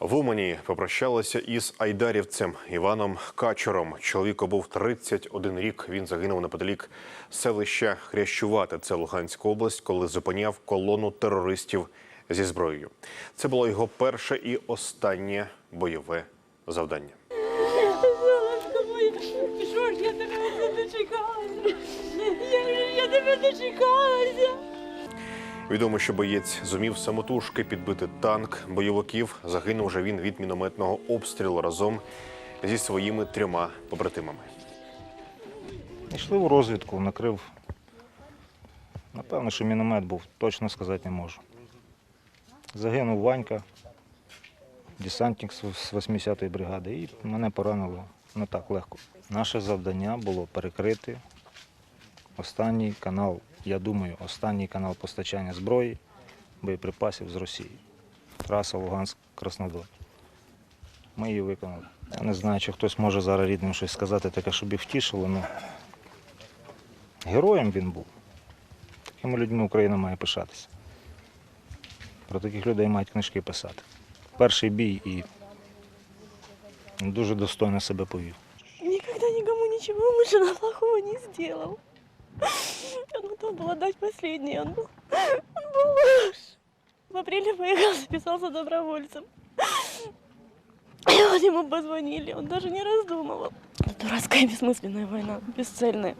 В Умані попрощалися із айдарівцем Іваном Качуром. Чоловіку був 31 рік. Він загинув неподалік селища Хрящувате, це Луганська область, коли зупиняв колону терористів зі зброєю. Це було його перше і останнє бойове завдання. Я тебе не я тебе дочекалася. Відомо, що боєць зумів самотужки підбити танк бойовиків. Загинув же він від мінометного обстрілу разом зі своїми трьома побратимами. Йшли у розвідку, накрив. Напевно, що міномет був, точно сказати не можу. Загинув Ванька, десантник з з 80-ї бригади, і мене поранило не так легко. Наше завдання було перекрити останній канал, я думаю, останній канал постачання зброї, боєприпасів з Росії. Траса Луганськ-Краснодар. Ми її виконали. Я не знаю, чи хтось може зараз рідним щось сказати, таке, щоб їх втішило. Ну, Героєм він був. Такими людьми Україна має пишатися. Про таких людей мають книжки писати. Перший бій і дуже достойно себе повів. Никогда никому ничего мышина плохого не сделал. Он готов был отдать последний. Он был, он был наш. В апреле поехал, записался добровольцем. И вот ему позвонили, он даже не раздумывал. Дурацкая бессмысленная война, бесцельная.